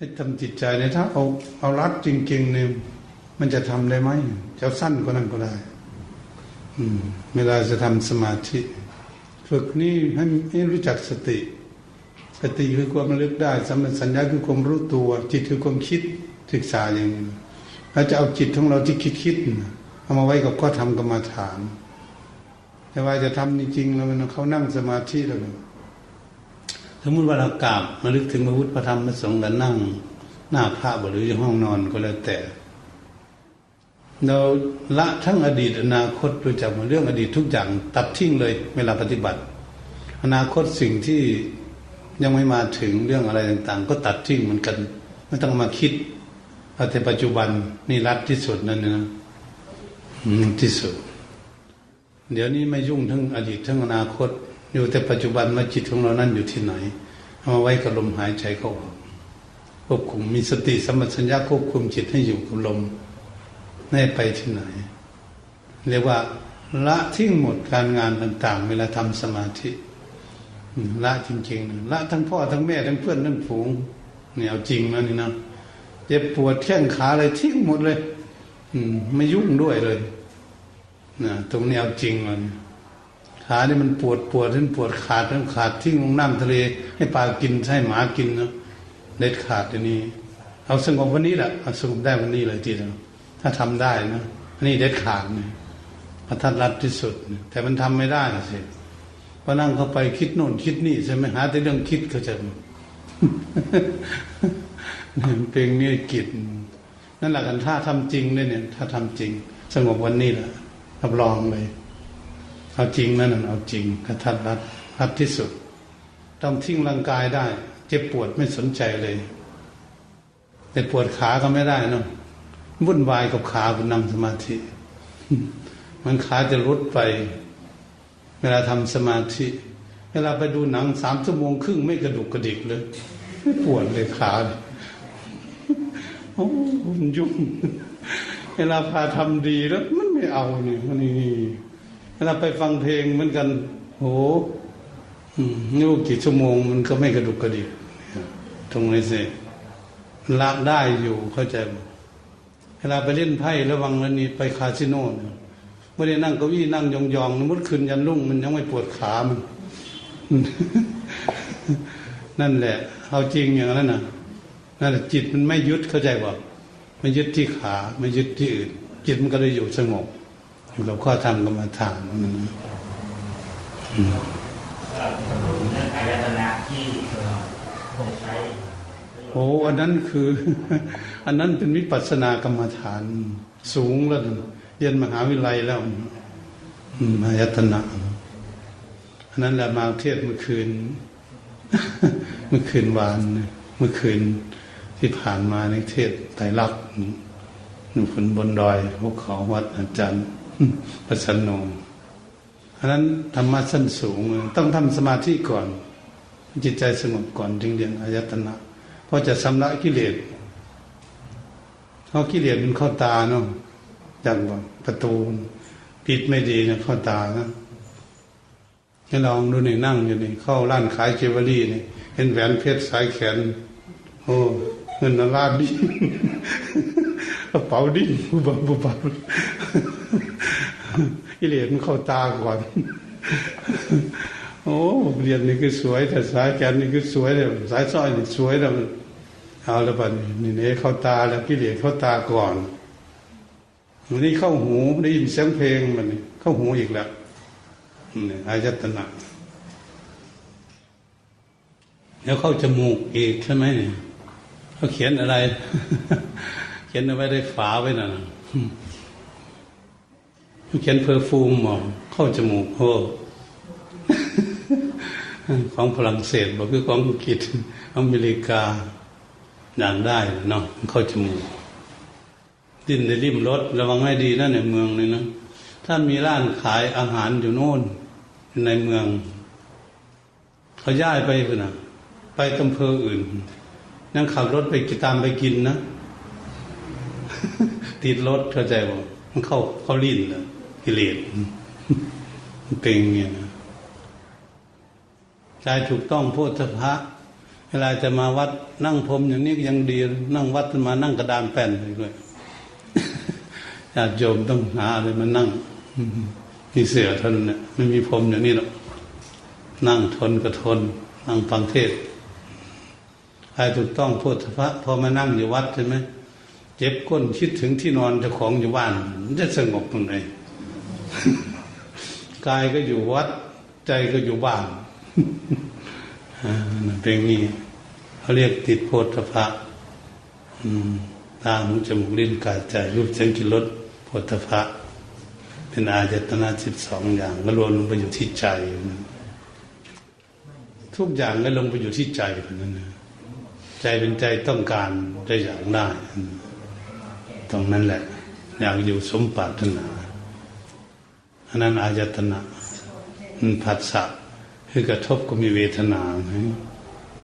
ให้ทำจิตใจเนี่ยถ้าเอาเอารัดจริงๆเนี่ยมันจะทำได้ไหมจะสั้นกว่านั้นก็ได้ อืม เวลาจะทำสมาธิ ฝึกนี่ให้ให้รู้จักสติ สติคือความระลึกได้สัมปชัญญะคือความรู้ตัว จิตคือความคิดศึกษาอย่างนี้เราจะเอาจิตของเราที่คิดคิดเอามาไว้กับข้อธรรมกรรมาฐาน แต่ว่าจะทำจริงๆแล้วมันเขานั่งสมาธิแล้ว สมมติว่าเรากราบมาลึกถึงพระพุทธพระธรรมพระสงฆ์แล้วนั่ง หน้าพระบหรืออยู่ห้องนอนก็แล้วแต่ เราละทั้งอดีตอนาคตรู้จักเรื่องอดีตทุกอย่างตัดทิ้งเลยเวลาปฏิบัติ อนาคตสิ่งที่ยังไม่มาถึงเรื่องอะไรต่างๆ ก็ตัดทิ้งเหมือนกัน ไม่ต้องมาคิดเอาแต่ปัจจุบันนี่รัดที่สุดนั่นนะที่สุด เดี๋ยวนี้ไม่ยุ่งทั้งอดีตทั้งอนาคต อยู่แต่ปัจจุบันว่าจิตของเรานั้นอยู่ที่ไหน เอามาไว้กับลมหายใจเข้าออกควบคุมมีสติสัมปชัญญะควบคุมจิตให้อยู่กับลมไม่ไปที่ไหน เรียกว่าละทิ้งหมดการงานต่างๆ เวลาทำสมาธิละจริงๆละทั้งพ่อทั้งแม่ทั้งเพื่อนทั้งฝูงเนี่ยเอาจริงนะนี่นะเจ็บปวดแข้งขาอะไรทิ้งหมดเลย อืม ไม่ยุ่งด้วยเลยนะตรงนี้เอาจริงเลย ขานี่มันปวดปวดทั้งปวดขาดทั้งขาดทิ้งลงน้ำทะเล ให้ปลากินให้หมากินเนะเด็ดขาดอันนี้ เอาสงบวันนี้แหละเอาสงบได้วันนี้เลยทีเดียวถ้าทำได้นะอันนี้เด็ดขาดเนี่ยพระทัดรัดที่สุด แต่มันทำไม่ได้สิพอนั่งเข้าไปคิดโน่นคิดนี่ใช่ไหมหาแต่เรื่องคิดเขาจะเป็นนี่กิจนั่นแหละกันถ้าทำจริงเลยเนี่ย ถ้าทำจริง สงบวันนี้แหละรับรองเลย เอาจริงนั่นน่ะเอาจริงกระทัดรัดรัดที่สุด ต้องทิ้งร่างกายได้ เจ็บปวดไม่สนใจเลย แต่ปวดขาก็ไม่ได้นะวุ่นวายกับขาคุณนั่งสมาธิ มันขาจะรุดไป เวลาทำสมาธิ เวลาไปดูหนังสามชั่วโมงครึ่งไม่กระดุกกระดิกเลยไม่ปวดเลยขาเลยโอ้มันยุ่ง เวลาพาทำดีแล้ว มันไม่เอาเนี่ยนี่ เวลาไปฟังเพลงเหมือนกันโหนี่กี่ชั่วโมงมันก็ไม่กระดุกกระดิกตรงนี้สิละได้อยู่เข้าใจไหมเวลาไปเล่นไพ่ระวังแล้วนี่ไปคาสิโนไม่ได้นั่งเก้าอี้นั่งยองๆนมุดคืนยันรุ่งมันยังไม่ปวดขามันนั่นแหละเอาจริงอย่างนั้นน่ะนั่นแหละจิตมันไม่ยึดเข้าใจป่ไม่ยึดที่ขา ไม่ยึดที่อื่น จิตมันก็เลยอยู่สงบ อยู่กับข้อธรรมกรรมฐานนั่นนะเองอายตนะที่ผมใช้โอ้อันนั้นคือ อันนั้นเป็นวิปัสสนากรรมฐาน สูงแล้วนะเรียนมหาวิทยาลัยแล้วอืมายตนะอันนั้นแหละมาเทศเมื่อคืน เมื่อคืนวานเมื่อคืนที่ผ่านมาในเทศไตรลักษณ์หนึ่งคนบนดอยภูเขาวัดอาจารย์ ประสันโนอันนั้นธรรมะชั้นสูง ต้องทำสมาธิก่อน จิตใจสงบก่อนจึงเรียนอายตนะเพราะจะสำลักกิเลสเพราะกิเลสมันข้าตาเนาะอย่างว่าประตูปิดไม่ดีเนี่ยข้าตานะให้ลองดูนี่นั่งอยู่นี่เข้าร้านขายเจวลรี่นี่เห็นแหวนเพชรสายแขน โอ้เงินนาลาดดีกระเป๋าดิ้นบุบบุบบุบ กิเลสมันเข้าตาก่อน โอ้เรียนนี่คือสวย แต่สายแขนนี่คือสวยเลยสายสร้อยนี่สวยแล้วมันเอาแล้วบัดนี่เนี่ยเข้าตาแล้วกิเลสเข้าตาก่อนวันนี้เข้าหูได้ยินเสียงเพลงมันเข้าหูอีกแล้วนี่อายตนะแล้วเข้าจมูกอีกใช่ไหมเนี่ยเขาเขียนอะไร เขียนเอาไว้ได้ฝาไว้น่ะ เขียนเพอร์ฟูมหมอเข้าจมูกโอ้ของฝรั่งเศสบอกคือของอังกฤษอเมริกาอย่างได้เนาะเข้าจมูกดิ้นในริมรถระวังให้ดีนะในเมืองเลยนะถ้ามีร้านขายอาหารอยู่โน่นในเมือง เขาย้ายไปนะไปอำเภออื่น นั่งขับรถไปกินตามไปกินนะ ติดรถเข้าใจบ่มันเข้าเข้าลิ้นแล้ว กิเลสเป็นอย่างเงี้ยนะใจถูกต้องโพธพะเวลาจะมาวัดนั่งพรมอย่างนี้ก็ยังดี นั่งวัดมานั่งกระดานแป้นไปด้วยญาติโยมต้องหาอะไรมานั่งมีเสือเท่านั้นเนี่ยไม่มีพรมอย่างนี้หรอกนั่งทนก็ทน นั่งฟังเทศใครถูกต้องพุทธพระพอมานั่งอยู่วัดใช่ไหมเจ็บก้นคิดถึงที่นอนเจ้าของอยู่บ้าน มันจะสงบตรงไหน กายก็อยู่วัด ใจก็อยู่บ้านเป็นงนี้เขาเรียกติดโพธพะอืมตาหูจมูกลิ้นกายใจรูปเสียงกลิ่นรสโพธพะเป็นอายตนะสิบสองอย่างก็รวมลงไปอยู่ที่ใจ ทุกอย่างก็ลงไปอยู่ที่ใจเท่านั้นนะใจเป็นใจต้องการได้อย่างได้ตรงนั้นแหละ อยากอยู่สมปรารถนา อันนั้นอายตนะมันผัสสะคือกระทบก็มีเวทนาไหม